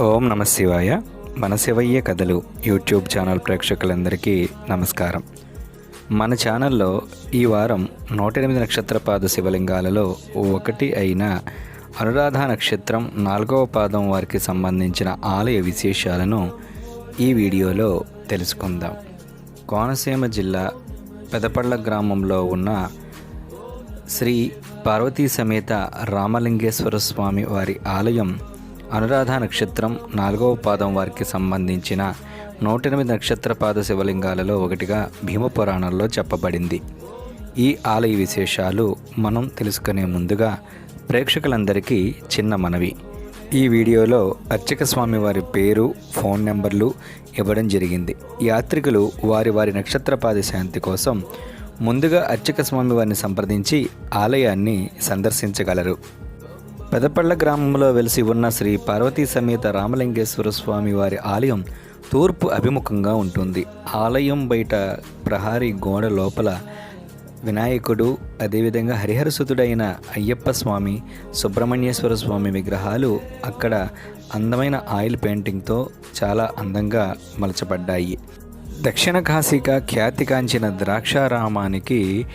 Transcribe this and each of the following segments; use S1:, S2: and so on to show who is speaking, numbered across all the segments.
S1: ఓం నమ శివాయ. మన శివయ్య కథలు యూట్యూబ్ ఛానల్ ప్రేక్షకులందరికీ నమస్కారం. మన ఛానల్లో ఈ వారం నూట ఎనిమిది నక్షత్రపాద శివలింగాలలో ఒకటి అయిన అనురాధ నక్షత్రం నాలుగవ పాదం వారికి సంబంధించిన ఆలయ విశేషాలను ఈ వీడియోలో తెలుసుకుందాం. కోనసీమ జిల్లా పెదపళ్ళ గ్రామంలో ఉన్న శ్రీ పార్వతీ సమేత రామలింగేశ్వర స్వామి వారి ఆలయం అనురాధ నక్షత్రం నాలుగవ పాదం వారికి సంబంధించిన నూట ఎనిమిది నక్షత్రపాద శివలింగాలలో ఒకటిగా భీమపురాణంలో చెప్పబడింది. ఈ ఆలయ విశేషాలు మనం తెలుసుకునే ముందుగా ప్రేక్షకులందరికీ చిన్న మనవి. ఈ వీడియోలో అర్చక స్వామి వారి పేరు ఫోన్ నెంబర్లు ఇవ్వడం జరిగింది. యాత్రికులు వారి వారి నక్షత్రపాద శాంతి కోసం ముందుగా అర్చక స్వామి వారిని సంప్రదించి ఆలయాన్ని సందర్శించగలరు. పెదపళ్ళ గ్రామంలో వెలిసి ఉన్న శ్రీ పార్వతీ సమేత రామలింగేశ్వర స్వామి వారి ఆలయం తూర్పు అభిముఖంగా ఉంటుంది. ఆలయం బయట ప్రహారీ గోడ లోపల వినాయకుడు అదేవిధంగా హరిహరసుతుడైన అయ్యప్ప స్వామి సుబ్రహ్మణ్యేశ్వర స్వామి విగ్రహాలు అక్కడ అందమైన ఆయిల్ పెయింటింగ్తో చాలా అందంగా మలచబడ్డాయి. దక్షిణ కాశీగా ఖ్యాతికాంచిన ద్రాక్షారామానికి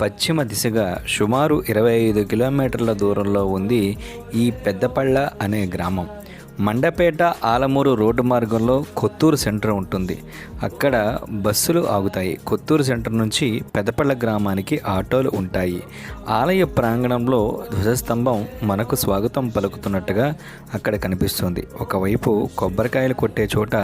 S1: పశ్చిమ దిశగా సుమారు ఇరవై ఐదు కిలోమీటర్ల దూరంలో ఉంది ఈ పెద్దపళ్ళ అనే గ్రామం. మండపేట ఆలమూరు రోడ్డు మార్గంలో కొత్తూరు సెంటర్ ఉంటుంది. అక్కడ బస్సులు ఆగుతాయి. కొత్తూరు సెంటర్ నుంచి పెదపళ్ళ గ్రామానికి ఆటోలు ఉంటాయి. ఆలయ ప్రాంగణంలో ధ్వజస్తంభం మనకు స్వాగతం పలుకుతున్నట్టుగా అక్కడ కనిపిస్తుంది. ఒకవైపు కొబ్బరికాయలు కొట్టే చోట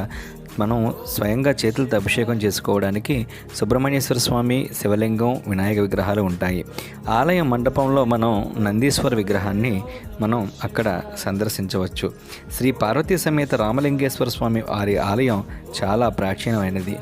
S1: మనం స్వయంగా చేతులతో అభిషేకం చేసుకోవడానికి సుబ్రహ్మణ్యేశ్వర స్వామి శివలింగం వినాయక విగ్రహాలు ఉంటాయి. ఆలయ మండపంలో మనం నందీశ్వర విగ్రహాన్ని మనం అక్కడ సందర్శించవచ్చు. శ్రీ పార్వతీ సమేత రామలింగేశ్వర స్వామి వారి ఆలయం చాలా ప్రాచీనమైనది.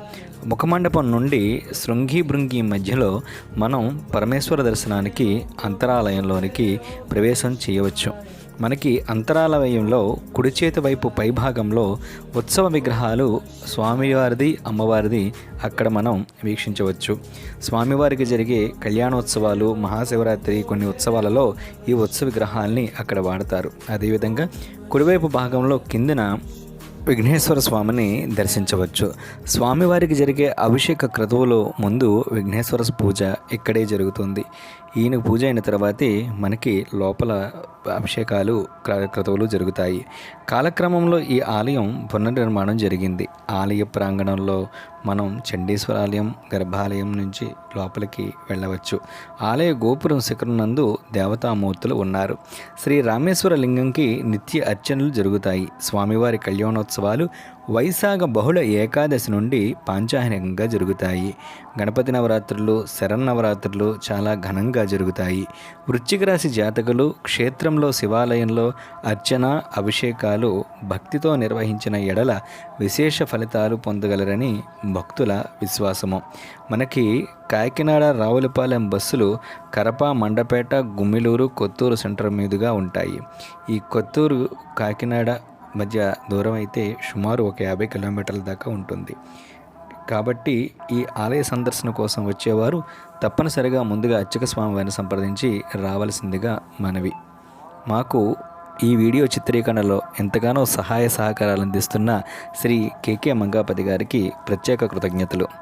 S1: ముఖమండపం నుండి శృంగి భృంగి మధ్యలో మనం పరమేశ్వర దర్శనానికి అంతరాలయంలోనికి ప్రవేశం చేయవచ్చు. మనకి అంతరాలయంలో కుడి చేతి వైపు పైభాగంలో ఉత్సవ విగ్రహాలు స్వామివారిది అమ్మవారిది అక్కడ మనం వీక్షించవచ్చు. స్వామివారికి జరిగే కళ్యాణోత్సవాలు మహాశివరాత్రి కొన్ని ఉత్సవాలలో ఈ ఉత్సవ విగ్రహాల్ని అక్కడ వాడతారు. అదేవిధంగా కుడివైపు భాగంలో కిందన విఘ్నేశ్వర స్వామిని దర్శించవచ్చు. స్వామివారికి జరిగే అభిషేక క్రతువులో ముందు విఘ్నేశ్వర పూజ ఇక్కడే జరుగుతుంది. ఈయన పూజ అయిన తర్వాతే మనకి లోపల అభిషేకాలు క్రతువులు జరుగుతాయి. కాలక్రమంలో ఈ ఆలయం పునర్నిర్మాణం జరిగింది. ఆలయ ప్రాంగణంలో మనం చండీశ్వర ఆలయం గర్భాలయం నుంచి లోపలికి వెళ్ళవచ్చు. ఆలయ గోపురం శిఖరం నందు దేవతామూర్తులు ఉన్నారు. శ్రీ రామేశ్వర లింగంకి నిత్య అర్చనలు జరుగుతాయి. స్వామివారి కళ్యాణోత్సవాలు వైశాఖ బహుళ ఏకాదశి నుండి పాంచాహనికంగా జరుగుతాయి. గణపతి నవరాత్రులు శరన్నవరాత్రులు చాలా ఘనంగా జరుగుతాయి. వృశ్చిక రాశి జాతకులు క్షేత్రంలో శివాలయంలో అర్చన అభిషేకాలు భక్తితో నిర్వహించిన ఎడల విశేష ఫలితాలు పొందగలరని భక్తుల విశ్వాసము. మనకి కాకినాడ రావులపాలెం బస్సులు కరప మండపేట గుమ్మిలూరు కొత్తూరు సెంటర్ మీదుగా ఉంటాయి. ఈ కొత్తూరు కాకినాడ మధ్య దూరం అయితే సుమారు ఒక యాభై కిలోమీటర్ల దాకా ఉంటుంది. కాబట్టి ఈ ఆలయ సందర్శన కోసం వచ్చేవారు తప్పనిసరిగా ముందుగా అర్చక స్వామి వారిని సంప్రదించి రావాల్సిందిగా మనవి. మాకు ఈ వీడియో చిత్రీకరణలో ఎంతగానో సహాయ సహకారాలు అందిస్తున్న శ్రీ కేకే మంగాపతి గారికి ప్రత్యేక కృతజ్ఞతలు.